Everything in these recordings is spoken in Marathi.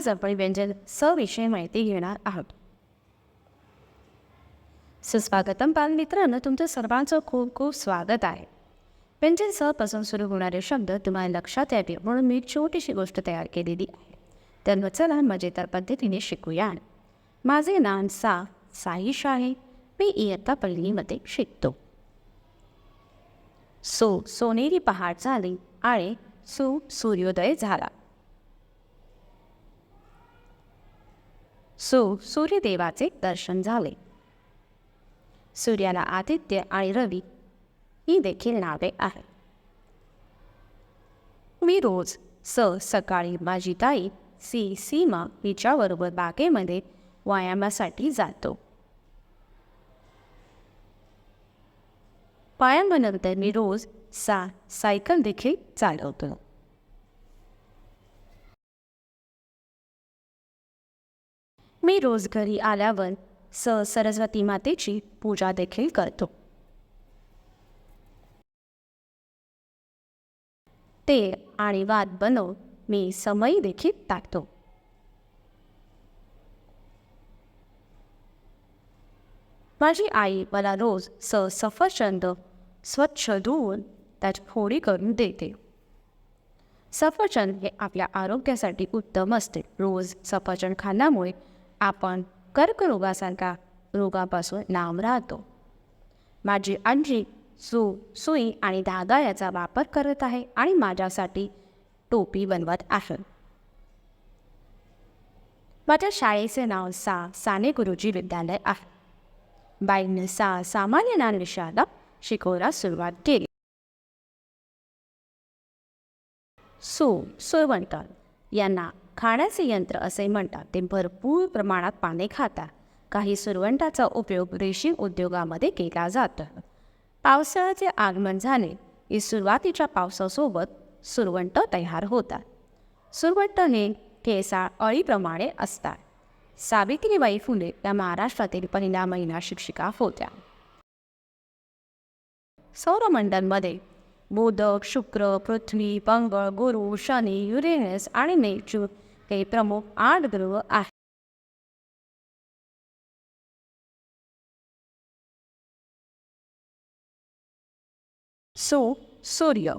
आज आपण व्यंजन सविषयी माहिती घेणार आहोत. सुस्वागतम बालमित्रांनो तुमचं सर्वांचं खूप खूप स्वागत आहे. व्यंजन सहपासून सुरू होणारे शब्द तुम्हाला लक्षात यावे म्हणून मी एक छोटीशी गोष्ट तयार केलेली आहे. तर मग चला मजेदार पद्धतीने शिकूया माझे नाम सा साईश आहे मी इयत्ता पहिलीमध्ये शिकतो. सो सोनेरी पहाट झाली आणि सु सूर्योदय झाला. सो सूर्यदेवाचे दर्शन झाले. सूर्याला आदित्य आणि रवी ही देखील नावे आहेत. मी रोज स सकाळी माझी ताई सी सीमा हिच्याबरोबर बागेमध्ये व्यायामासाठी जातो. व्यायामानंतर मी रोज सा सायकल देखील चालवतो. मी रोज घरी आल्यावर स सरस्वती मातेची पूजा देखील करतो. ते आणि वाद बनवून मी समय देखील टाकतो. माझी आई मला रोज स सफरचंद स्वच्छ धुवून त्याची फोडी करून देते. सफरचंद हे आपल्या आरोग्यासाठी उत्तम असते. रोज सफरचंद खाण्यामुळे आपण कर्करोगासारख्या रोगापासून लांब राहतो. माझी आजी सु सुई आणि धागा याचा वापर करत आहे आणि माझ्यासाठी टोपी बनवत आहे. माझ्या शाळेचे नाव सा साने गुरुजी विद्यालय आहे. बाईंनी सा सामान्य ज्ञान विषयाला शिकवण्यास सुरुवात केली. सो सुरवंट यांना खाण्याचे यंत्र असे म्हणतात. ते भरपूर प्रमाणात पाने खातात. काही सुरवंटाचा उपयोग रेशीम उद्योगामध्ये केला जातो. पावसाळ्याचे आगमन झाले की सुरुवातीच्या पावसासोबत सुरवंट तयार होतात. सुरवंट हे केसाळ अळीप्रमाणे असतात. सावित्रीबाई फुले या महाराष्ट्रातील पहिल्या महिला शिक्षिका होत्या. सौरमंडलमध्ये मोदक शुक्र पृथ्वी पंगळ गुरु शनी युरेनस आणि नेचूर हे प्रमुख आठ ग्रह आहेत. सो सूर्य.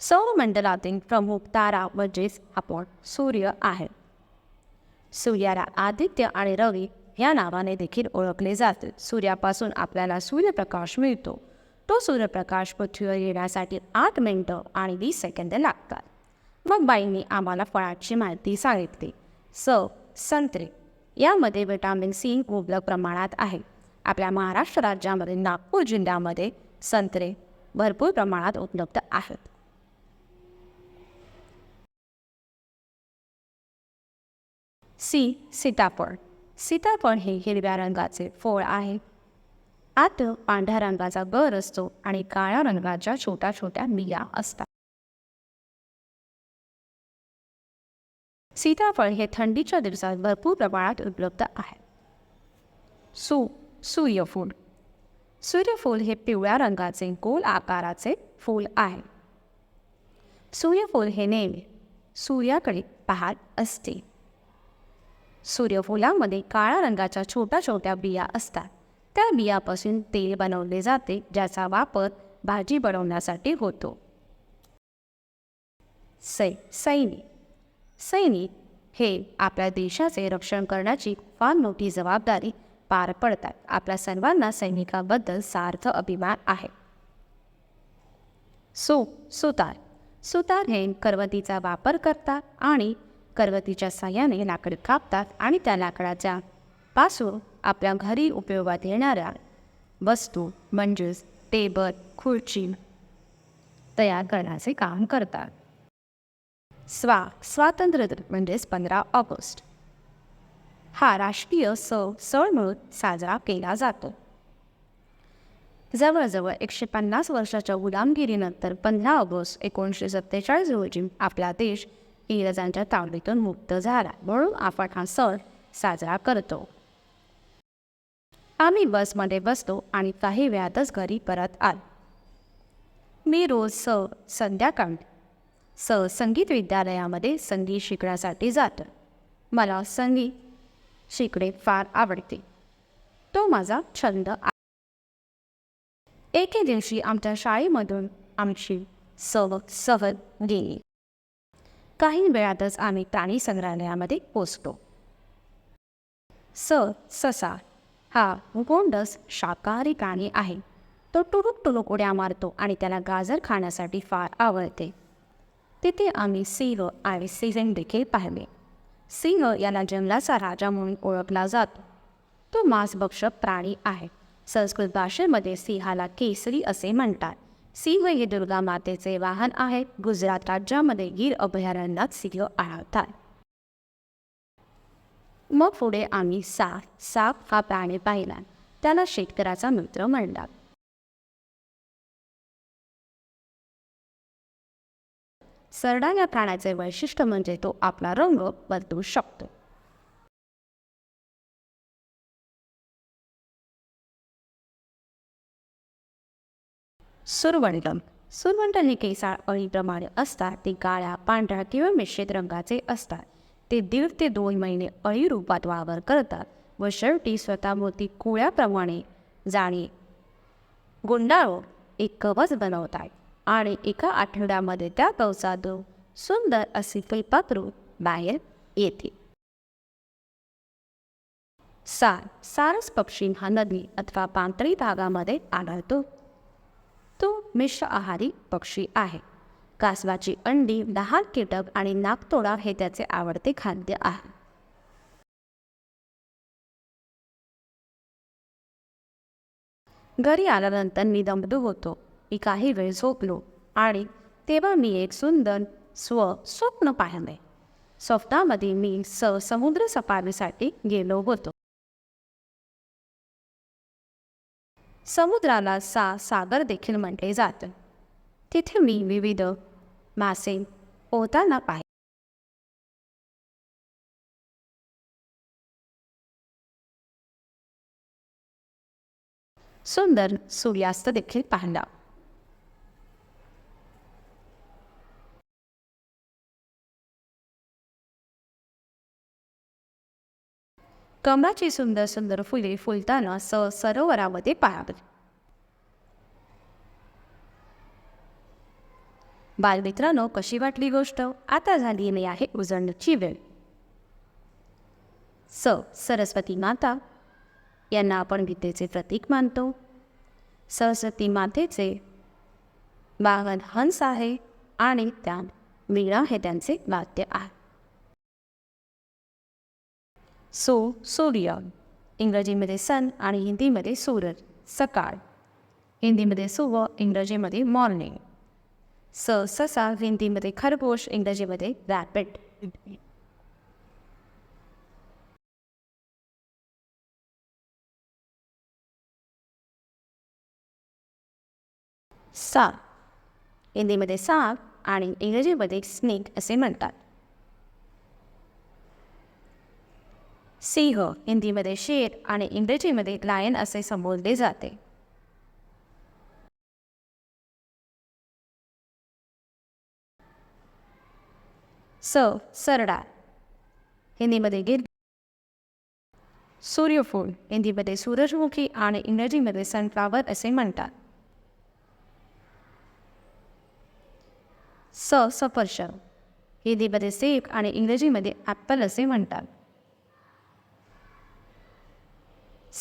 सौरमंडलातील प्रमुख तारा म्हणजेच आपण सूर्य आहे. सूर्याला आदित्य आणि रवी या नावाने देखील ओळखले जाते. सूर्यापासून आपल्याला सूर्यप्रकाश मिळतो. तो सूर्यप्रकाश पृथ्वीवर येण्यासाठी आठ मिनिटं आणि वीस सेकंद लागतात. मग बाईंनी आम्हाला फळाची माहिती सांगितली. स. संत्रे. यामध्ये विटॅमिन सी मुबलक प्रमाणात आहे. आपल्या महाराष्ट्र राज्यामध्ये नागपूर जिल्ह्यामध्ये संत्रे भरपूर प्रमाणात उपलब्ध आहेत. सी. सीताफळ. सीताफळ हे हिरव्या रंगाचे फळ आहे. आत पांढऱ्या रंगाचा गर असतो आणि काळ्या रंगाच्या छोट्या छोट्या बिया असतात. सीताफळ हे थंडीच्या दिवसात भरपूर प्रमाणात उपलब्ध आहे. सु सूर्यफूल. सूर्यफूल हे पिवळ्या रंगाचे गोल आकाराचे फूल आहे. सूर्यफूल हे नेहमी सूर्याकडे पाहत असते. सूर्यफुलामध्ये काळ्या रंगाच्या छोट्या छोट्या बिया असतात. त्या बियापासून तेल बनवले जाते ज्याचा वापर भाजी बनवण्यासाठी होतो. सै सैनी सैनिक हे आपल्या देशाचे रक्षण करण्याची फार मोठी जबाबदारी पार पडतात. आपल्या सर्वांना सैनिकाबद्दल सार्थ अभिमान आहे. सो सुतार. सुतार हे करवतीचा वापर करतात आणि करवतीच्या साह्याने लाकड कापतात आणि त्या लाकडाच्या पासून आपल्या घरी उपयोगात येणाऱ्या वस्तू म्हणजेच टेबल खुर्ची तयार करण्याचे काम करतात. स्वा स्वातंत्र्य दिन म्हणजेच पंधरा ऑगस्ट. हा राष्ट्रीय सण सण म्हणून साजरा केला जातो. जवळजवळ एकशे पन्नास वर्षाच्या गुलामगिरीनंतर पंधरा ऑगस्ट एकोणीसशे सत्तेचाळीस रोजी आपला देश इंग्रजांच्या तावडीतून मुक्त झाला म्हणून आपण हा सण साजरा करतो. आम्ही बसमध्ये बसतो आणि काही वेळातच घरी परत आलो. मी रोज स संध्याकाळी स संगीत विद्यालयामध्ये संगीत शिकण्यासाठी जातं. मला संगीत शिकणे फार आवडते. तो माझा छंद आहे एके दिवशी आमच्या शाळेमधून आमची सव सहल गेली. काही वेळातच आम्ही प्राणी संग्रहालयामध्ये पोचतो स ससा हा गोंडस शाकाहारी प्राणी आहे. तो टुरुक टुरुक उड्या मारतो आणि त्याला गाजर खाण्यासाठी फार आवडते. तिथे आम्ही सिंह आणि सिंह देखील पाहिले. सिंह याला जंगलाचा राजा म्हणून ओळखला जातो. तो मांसभक्षक प्राणी आहे. संस्कृत भाषेमध्ये सिंहाला केसरी असे म्हणतात. सिंह हे दुर्गा मातेचे वाहन आहे. गुजरात राज्यामध्ये गीर अभयारण्यात सिंह आढळतात. मग पुढे आम्ही साप साप हा प्राणी पाहिला. त्याला शेतकऱ्याचा मित्र म्हणतात. सरडा या प्राण्याचे वैशिष्ट्य म्हणजे तो आपला रंग बदलू शकतो. सुरवंटम सुरवंट हे केसाळ अळीप्रमाणे असतात ते काळ्या पांढऱ्या किंवा मिश्रित रंगाचे असतात. ते दीड ते दोन महिने अळी रूपात वावर करतात व शेवटी स्वतःभोवती कुळ्याप्रमाणे जाणे. गुंडाळो एक कवच बनवतात आणि एका आठवड्यामध्ये त्या कवचातून सुंदर अशी फुलपाखरू बाहेर येते. सार सारस पक्षी हा नदी अथवा पांतळी भागामध्ये आढळतो. तो मिश्र आहारी पक्षी आहे. कासवाची अंडी लहान कीटक आणि नागतोडा हे त्याचे आवडते खाद्य आहे. घरी आल्यानंतर मी दमदू होतो. मी काही वेळ झोपलो आणि तेव्हा मी एक सुंदर स्व स्वप्न पाहिले. स्वप्नामध्ये मी स समुद्र सफारीसाठी गेलो होतो. समुद्राला सा सागर देखील म्हटले जातं. तिथे मी विविध मासे पोहताना पाहिले. सुंदर सूर्यास्त देखील पाहिला. कमळाची सुंदर सुंदर फुले फुलताना स सरोवरामध्ये पाहावी बालमित्रांनो कशी वाटली गोष्ट? आता झालेली आहे उजळण्याची वेळ. स. सरस्वती माता. यांना आपण विद्येचे प्रतीक मानतो. सरस्वती मातेचे वाहन हंस आहे आणि त्या वीणा हे त्यांचे वाद्य आहे. सो सूर्य इंग्रजीमध्ये सन आणि हिंदीमध्ये सूरज सकाळ. हिंदीमध्ये सुव इंग्रजीमध्ये मॉर्निंग स ससा हिंदीमध्ये खरगोश इंग्रजीमध्ये रॅपिड सा. हिंदीमध्ये साप आणि इंग्रजीमध्ये स्नेक असे म्हणतात. सिंह हिंदीमध्ये शेर आणि इंग्रजीमध्ये लायन असे संबोधले जाते. स. सरडा. हिंदीमध्ये गिर सूर्यफूल. हिंदीमध्ये सूरजमुखी आणि इंग्रजीमध्ये सनफ्लावर असे म्हणतात. स. सफरचंद. हिंदीमध्ये सेफ आणि इंग्रजीमध्ये ॲपल असे म्हणतात.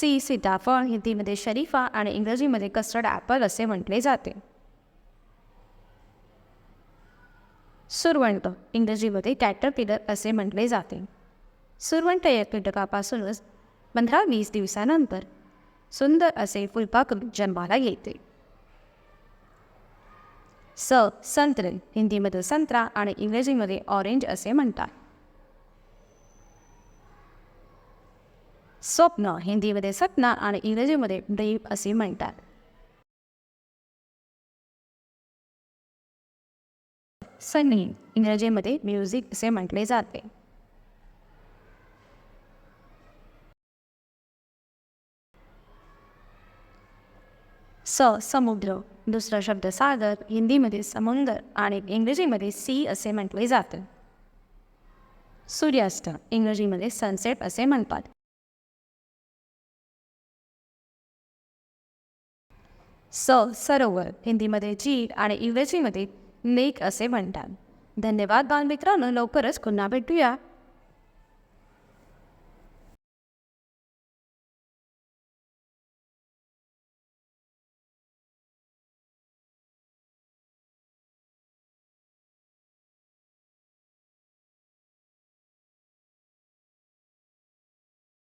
सी सीताफळ हिंदीमध्ये शरीफा आणि इंग्रजीमध्ये कस्टर्ड ॲपल असे म्हटले जाते. सुरवंट इंग्रजीमध्ये कॅटरपिलर असे म्हटले जाते. सुरवंट या कीटकापासूनच पंधरा वीस दिवसानंतर सुंदर असे फुलपाखरू जन्माला येते. स संत्रे हिंदीमध्ये संत्रा आणि इंग्रजीमध्ये ऑरेंज असे म्हणतात. स्वप्न हिंदीमध्ये स्वप्न आणि इंग्रजीमध्ये ड्रीम असे म्हणतात. सनी इंग्रजीमध्ये म्युझिक असे म्हटले जाते. स समुद्र दुसरा शब्द सागर हिंदीमध्ये समुंदर आणि इंग्रजीमध्ये सी असे म्हटले जाते. सूर्यास्त इंग्रजीमध्ये सनसेट असे म्हणतात. स सरोवर हिंदीमध्ये झील आणि इंग्रजीमध्ये लेक असे म्हणतात. धन्यवाद बालमित्रांनो लवकरच पुन्हा भेटूया.